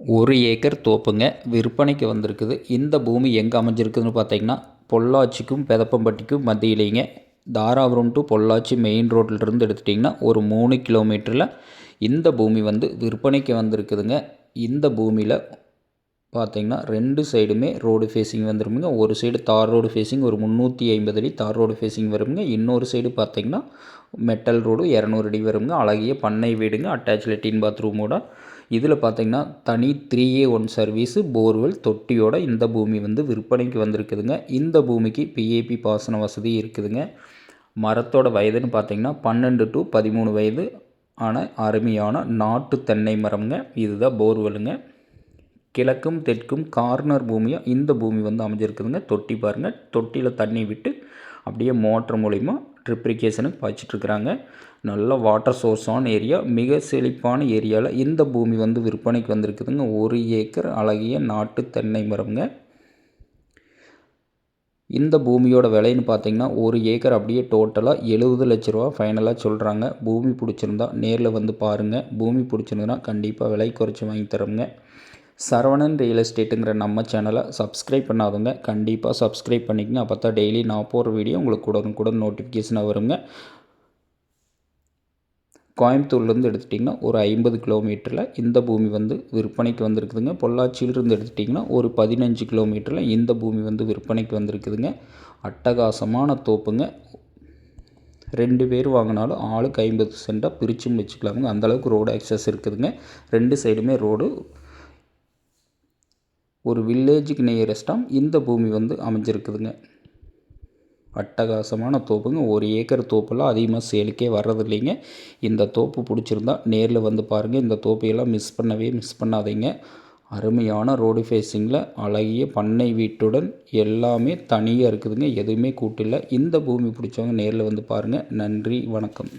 ஒரு ஏக்கர் தோப்புங்க. விற்பனைக்கு வந்திருக்குது. இந்த பூமி எங்கே அமைஞ்சிருக்குதுன்னு பார்த்தீங்கன்னா பொள்ளாச்சிக்கும் பெதப்பம்பட்டிக்கும் மத்தியிலேங்க. தாராபுரம் டு பொள்ளாச்சி மெயின் ரோட்டிலிருந்து எடுத்துட்டிங்கன்னா ஒரு மூணு கிலோமீட்டரில் இந்த பூமி வந்து விற்பனைக்கு வந்திருக்குதுங்க. இந்த பூமியில் பார்த்தீங்கன்னா ரெண்டு சைடுமே ரோடு ஃபேஸிங் வந்துருமுங்க. ஒரு சைடு தார் ரோடு ஃபேஸிங் ஒரு முந்நூற்றி ஐம்பது அடி தார் ரோடு ஃபேஸிங் வருங்க இன்னொரு சைடு பார்த்தீங்கன்னா மெட்டல் ரோடு இரநூறு அடி வருங்க அழகிய பண்ணை வீடுங்க அட்டாச் லெட்டின் பாத்ரூமோட இதில் பார்த்தீங்கன்னா தனி three A one service borewell தொட்டியோட இந்த பூமி வந்து விற்பனைக்கு வந்திருக்குதுங்க. இந்த பூமிக்கு பிஏபி பாசன வசதி இருக்குதுங்க. மரத்தோட வயதுன்னு பார்த்தீங்கன்னா பன்னெண்டு டு பதிமூணு வயது ஆன அருமையான நாட்டு தென்னை மரம்ங்க. இதுதான் போர்வெலுங்க கிழக்கும் தெற்கும் கார்னர் பூமியாக இந்த பூமி வந்து அமைஞ்சிருக்குதுங்க. தொட்டி பாருங்கள் தொட்டியில் தண்ணி விட்டு அப்படியே மோட்டர் மூலிமா ட்ரிப்ரிகேஷனுக்கு பாய்ச்சிட்ருக்குறாங்க நல்ல வாட்டர் சோர்ஸான ஏரியா மிக செழிப்பான ஏரியாவில் இந்த பூமி வந்து விற்பனைக்கு வந்திருக்குதுங்க. ஒரு ஏக்கர் அழகிய நாட்டு தென்னை மரம்ங்க. இந்த பூமியோட விலைன்னு பார்த்தீங்கன்னா ஒரு ஏக்கர் அப்படியே டோட்டலாக எழுபது லட்ச ரூபா ஃபைனலாக சொல்கிறாங்க பூமி பிடிச்சிருந்தா நேரில் வந்து பாருங்கள் பூமி பிடிச்சிருந்ததுன்னா கண்டிப்பாக விலை குறைச்சி வாங்கி தரோங்க. சரவணன் ரியல் எஸ்டேட்டுங்கிற நம்ம சேனலை சப்ஸ்கிரைப் பண்ணாதவங்க கண்டிப்பாக சப்ஸ்கிரைப் பண்ணிக்கங்க. அப்போ தான் டெய்லி நான் போகிற வீடியோ உங்களுக்கு உடனுக்குடன் நோட்டிஃபிகேஷனாக வருங்க. கோயம்புத்தூர்லேருந்து எடுத்துட்டிங்கன்னா ஒரு ஐம்பது கிலோமீட்டரில் இந்த பூமி வந்து விற்பனைக்கு வந்திருக்குதுங்க. பொள்ளாச்சியிலிருந்து எடுத்துட்டிங்கன்னா ஒரு பதினஞ்சு கிலோமீட்டரில் இந்த பூமி வந்து விற்பனைக்கு வந்திருக்குதுங்க. அட்டகாசமான தோப்புங்க. ரெண்டு பேர் வாங்கினாலும் ஆளுக்கு ஐம்பது சென்ட்டாக பிரிச்சும் வச்சுக்கலாமுங்க. அந்தளவுக்கு ரோடு ஆக்சஸ் இருக்குதுங்க. ரெண்டு சைடுமே ரோடு ஒரு வில்லேஜுக்கு நியரஸ்ட்டாக இந்த பூமி வந்து அமைஞ்சிருக்குதுங்க. அட்டகாசமான தோப்புங்க. ஒரு ஏக்கர் தோப்பெல்லாம் அதிகமாக சேலுக்கே வர்றதில்லைங்க. இந்த தோப்பு பிடிச்சிருந்தா நேரில் வந்து பாருங்கள் இந்த தோப்பையெல்லாம் மிஸ் பண்ணவே மிஸ் பண்ணாதீங்க. அருமையான ரோடு ஃபேஸிங்கில் அழகிய பண்ணை வீட்டுடன் எல்லாமே தனியாக இருக்குதுங்க. எதுவுமே கூட்டில்லை. இந்த பூமி பிடிச்சவங்க நேரில் வந்து பாருங்கள் நன்றி வணக்கம்.